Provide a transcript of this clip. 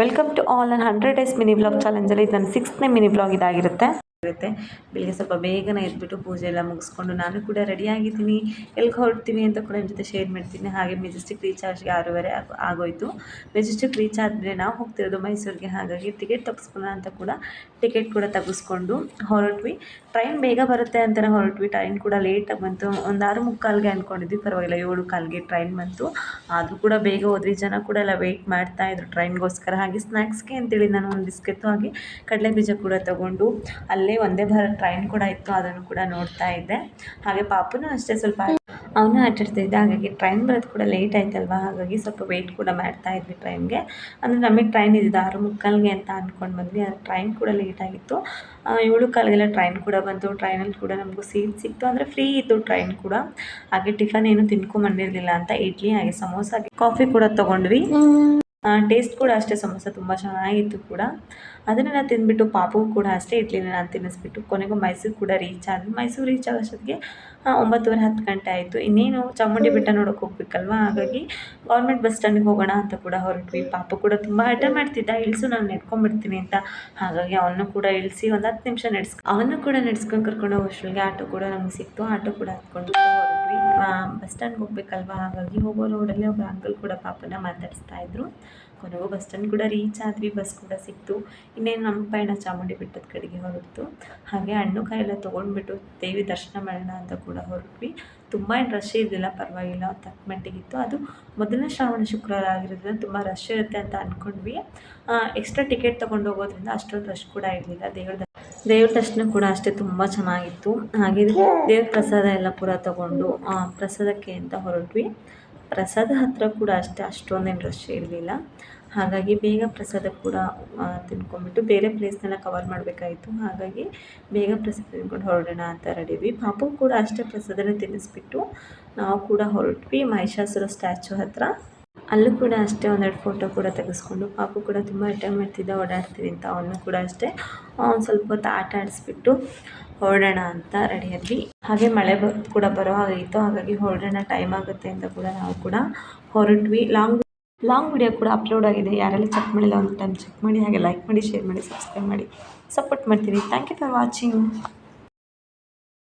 Welcome to all ನನ್ನ hundred days mini blog ಚಾಲೆಂಜಲ್ಲಿ ಇದು ನನ್ನ ಸಿಕ್ಸ್ತ್ನೇ ಮಿನಿ ಬ್ಲಾಗ್ ಇದಾಗಿರುತ್ತೆ. ಇರುತ್ತೆ. ಬೆಳಿಗ್ಗೆ ಸ್ವಲ್ಪ ಬೇಗನೆ ಎದ್ಬಿಟ್ಟು ಪೂಜೆ ಎಲ್ಲ ಮುಗಿಸ್ಕೊಂಡು ನಾನು ಕೂಡ ರೆಡಿ ಆಗಿದ್ದೀನಿ. ಎಲ್ಲಿಗೆ ಹೊರಡ್ತೀನಿ ಅಂತ ಕೂಡ ನಿಮ್ಮ ಜೊತೆ ಶೇರ್ ಮಾಡ್ತೀನಿ. ಹಾಗೆ ಮೆಜೆಸ್ಟಿಕ್ ರೀಚಾರ್ಜ್ಗೆ ಆರೂವರೆ ಆಗೋಯಿತು. ಮೆಜೆಸ್ಟಿಕ್ ರೀಚ್ ಆದಮೇಲೆ ನಾವು ಹೋಗ್ತಿರೋದು ಮೈಸೂರಿಗೆ. ಹಾಗಾಗಿ ಟಿಕೆಟ್ ತಪ್ಪಿಸ್ಕೊಳ್ಳೋಣ ಅಂತ ಕೂಡ ಟಿಕೆಟ್ ಕೂಡ ತೆಗೆಸ್ಕೊಂಡು ಹೊರಟ್ವಿ. ಟ್ರೈನ್ ಬೇಗ ಬರುತ್ತೆ ಅಂತಲೇ ಹೊರಟ್ವಿ. ಟ್ರೈನ್ ಕೂಡ ಲೇಟಾಗಿ ಬಂತು. ಒಂದು ಆರು ಮುಕ್ಕಾಲ್ಗೆ ಅಂದ್ಕೊಂಡಿದ್ವಿ ಪರವಾಗಿಲ್ಲ, ಏಳು ಕಾಲ್ಗೆ ಟ್ರೈನ್ ಬಂತು. ಆದರೂ ಕೂಡ ಬೇಗ ಹೋದ್ವಿ. ಜನ ಕೂಡ ಎಲ್ಲ ವೆಯ್ಟ್ ಮಾಡ್ತಾ ಇದ್ರು. ಟ್ರೈನ್ಗೋಸ್ಕರ ಹಾಗೆ ಸ್ನ್ಯಾಕ್ಸ್ಗೆ ಅಂತೇಳಿ ನಾನು ಒಂದು ಬಿಸ್ಕೆತ್ತು ಹಾಗೆ ಕಡಲೆ ಬೀಜ ಕೂಡ ತಗೊಂಡು ಅಲ್ಲೇ ಒಂದೇ ಭಾರತ್ ಟ್ರೈನ್ ಕೂಡ ಇತ್ತು, ಅದನ್ನು ಕೂಡ ನೋಡ್ತಾ ಇದ್ದೆ. ಹಾಗೆ ಪಾಪುನು ಅಷ್ಟೇ ಸ್ವಲ್ಪ ಅವನು ಆಟಾಡ್ತಾ ಇದ್ದ ಹಾಗಾಗಿ ಟ್ರೈನ್ ಬರೋದು ಕೂಡ ಲೇಟ್ ಆಯ್ತಲ್ವಾ? ಹಾಗಾಗಿ ಸ್ವಲ್ಪ ವೆಯ್ಟ್ ಕೂಡ ಮಾಡ್ತಾ ಇದ್ವಿ ಟ್ರೈನ್ಗೆ. ಅಂದರೆ ನಮಗೆ ಟ್ರೈನ್ ಇದ್ದಿದ್ದು ಆರು ಮುಕ್ಕಾಲ್ಗೆ ಅಂತ ಅಂದ್ಕೊಂಡು ಬಂದ್ವಿ, ಆದರೆ ಟ್ರೈನ್ ಕೂಡ ಲೇಟ್ ಆಗಿತ್ತು. ಏಳು ಕಾಲಿಗೆಲ್ಲ ಟ್ರೈನ್ ಕೂಡ ಬಂತು. ಟ್ರೈನಲ್ಲಿ ಕೂಡ ನಮಗೂ ಸೀಟ್ ಸಿಕ್ತು, ಅಂದರೆ ಫ್ರೀ ಇತ್ತು ಟ್ರೈನ್ ಕೂಡ. ಹಾಗೆ ಟಿಫನ್ ಏನು ತಿನ್ಕೊಂಬಂದಿರಲಿಲ್ಲ ಅಂತ, ಇಡ್ಲಿ ಹಾಗೆ ಸಮೋಸ ಹಾಗೆ ಕಾಫಿ ಕೂಡ ತೊಗೊಂಡ್ವಿ. ಟೇಸ್ಟ್ ಕೂಡ ಅಷ್ಟೇ ಸಮೋಸ ತುಂಬ ಚೆನ್ನಾಗಿತ್ತು ಕೂಡ. ಅದನ್ನೆಲ್ಲ ತಿಂದ್ಬಿಟ್ಟು ಪಾಪು ಕೂಡ ಅಷ್ಟೇ ಇಡ್ಲಿನ ನಾನು ತಿನ್ನಿಸ್ಬಿಟ್ಟು. ಕೊನೆಗೂ ಮೈಸೂರು ಕೂಡ ರೀಚ್ ಆದ್ವಿ. ಮೈಸೂರು ರೀಚ್ ಆಗೋಷ್ಟೊತ್ತಿಗೆ ಒಂಬತ್ತುವರೆ ಹತ್ತು ಗಂಟೆ ಆಯಿತು. ಇನ್ನೇನು ಚಾಮುಂಡಿ ಬೆಟ್ಟ ನೋಡೋಕೆ ಹೋಗ್ಬೇಕಲ್ವಾ? ಹಾಗಾಗಿ ಗೌರ್ಮೆಂಟ್ ಬಸ್ ಸ್ಟ್ಯಾಂಡಿಗೆ ಹೋಗೋಣ ಅಂತ ಕೂಡ ಹೊರಟ್ವಿ. ಪಾಪು ಕೂಡ ತುಂಬ ಹಠ ಮಾಡ್ತಿದ್ದ. ಇಳಿಸು, ನಾನು ನೆಡ್ಕೊಂಡ್ಬಿಡ್ತೀನಿ ಅಂತ. ಹಾಗಾಗಿ ಅವನು ಕೂಡ ಇಳಿಸಿ ಒಂದು ಹತ್ತು ನಿಮಿಷ ನಡೆಸ್ ಅವನು ಕೂಡ ನಡೆಸ್ಕೊಂಡು ಕರ್ಕೊಂಡು ಹೋಗೋಷ್ಟ್ರೊಳಗೆ ಆಟೋ ಕೂಡ ನಮಗೆ ಸಿಕ್ತು. ಆಟೋ ಕೂಡ ಹತ್ಕೊಂಡು ಹೊರಟ್ವಿ. ಬಸ್ ಸ್ಟ್ಯಾಂಡ್ಗೆ ಹೋಗ್ಬೇಕಲ್ವಾ? ಹಾಗಾಗಿ ಹೋಗೋ ರೋಡಲ್ಲಿ ಒಬ್ಬ ಅಂಕಲ್ ಕೂಡ ಪಾಪನ ಮಾತಾಡಿಸ್ತಾ ಇದ್ರು. ಕೊನೆಗೂ ಬಸ್ ಸ್ಟ್ಯಾಂಡ್ ಕೂಡ ರೀಚ್ ಆದ್ವಿ ಬಸ್ ಕೂಡ ಸಿಕ್ತು. ಇನ್ನೇನು ನಮ್ಮ ಪಯಣ ಚಾಮುಂಡಿ ಬೆಟ್ಟದ ಕಡೆಗೆ ಹೊರಡ್ತು ಹಾಗೆ ಹಣ್ಣು ಕಾಯಿ ಎಲ್ಲ ತೊಗೊಂಡ್ಬಿಟ್ಟು ದೇವಿ ದರ್ಶನ ಮಾಡೋಣ ಅಂತ ಕೂಡ ಹೊರಟ್ವಿ. ತುಂಬ ಏನು ರಶ್ ಇದ್ದಿಲ್ಲ ಪರವಾಗಿಲ್ಲ, ತಕ್ಕ ಮಟ್ಟಿಗಿತ್ತು ಅದು ಮೊದಲನೇ ಶ್ರಾವಣ ಶುಕ್ರವಾರ ಆಗಿರೋದ್ರಿಂದ ತುಂಬ ರಶ್ ಇರುತ್ತೆ ಅಂತ ಅಂದ್ಕೊಂಡ್ವಿ ಎಕ್ಸ್ಟ್ರಾ ಟಿಕೆಟ್ ತೊಗೊಂಡು ಹೋಗೋದ್ರಿಂದ ಅಷ್ಟೊಂದು ರಶ್ ಕೂಡ ಇರಲಿಲ್ಲ. ದೇವ್ರ ದೇವ್ರ ದರ್ಶನ ಕೂಡ ಅಷ್ಟೇ ತುಂಬ ಚೆನ್ನಾಗಿತ್ತು. ಹಾಗೆ ದೇವ್ರ ಪ್ರಸಾದ ಎಲ್ಲ ಪೂರ ತೊಗೊಂಡು ಪ್ರಸಾದಕ್ಕೆ ಅಂತ ಹೊರಟ್ವಿ. ಪ್ರಸಾದ ಹತ್ತಿರ ಕೂಡ ಅಷ್ಟೇ ಅಷ್ಟೊಂದೇನು ರಶ್ ಇರಲಿಲ್ಲ. ಹಾಗಾಗಿ ಬೇಗ ಪ್ರಸಾದ ಕೂಡ ತಿನ್ಕೊಂಬಿಟ್ಟು ಬೇರೆ ಪ್ಲೇಸ್ನೆಲ್ಲ ಕವರ್ ಮಾಡಬೇಕಾಯಿತು. ಹಾಗಾಗಿ ಬೇಗ ಪ್ರಸಾದ ತಿನ್ಕೊಂಡು ಹೊರಡೋಣ ಅಂತ ರೆಡಿದ್ವಿ ಪಾಪು ಕೂಡ ಅಷ್ಟೇ ಪ್ರಸಾದನ ತಿನ್ನಿಸ್ಬಿಟ್ಟು ನಾವು ಕೂಡ ಹೊರಟ್ವಿ ಮಹಿಷಾಸುರ ಸ್ಟ್ಯಾಚು ಹತ್ರ. ಅಲ್ಲೂ ಕೂಡ ಅಷ್ಟೇ ಒಂದೆರಡು ಫೋಟೋ ಕೂಡ ತೆಗೆಸ್ಕೊಂಡು, ಪಾಪು ಕೂಡ ತುಂಬ ಹಠ ಮಾಡ್ತಿದ್ದ ಓಡಾಡ್ತೀವಿ ಅಂತ ಅವನು ಕೂಡ ಅಷ್ಟೇ. ಒಂದು ಸ್ವಲ್ಪ ಹೊತ್ತು ಆಟ ಆಡಿಸ್ಬಿಟ್ಟು ಹೊರಡೋಣ ಅಂತ ರೆಡಿಯಾದ್ವಿ ಹಾಗೆ ಮಳೆ ಬ, ಕೂಡ ಬರೋ ಹಾಗಿತ್ತು ಹಾಗಾಗಿ ಹೊರಡೋಣ ಟೈಮ್ ಆಗುತ್ತೆ ಅಂತ ಕೂಡ ನಾವು ಕೂಡ ಹೊರಟ್ವಿ. ಲಾಂಗ್ ಲಾಂಗ್ ವಿಡಿಯೋ ಕೂಡ ಅಪ್ಲೋಡ್ ಆಗಿದೆ. ಯಾರೆಲ್ಲ ಚೆಕ್ ಮಾಡಿಲ್ಲ ಒಂದು ಟೈಮ್ ಚೆಕ್ ಮಾಡಿ, ಹಾಗೆ ಲೈಕ್ ಮಾಡಿ ಶೇರ್ ಮಾಡಿ ಸಬ್ಸ್ಕ್ರೈಬ್ ಮಾಡಿ ಸಪೋರ್ಟ್ ಮಾಡ್ತೀನಿ ಥ್ಯಾಂಕ್ ಯು ಫಾರ್ ವಾಚಿಂಗ್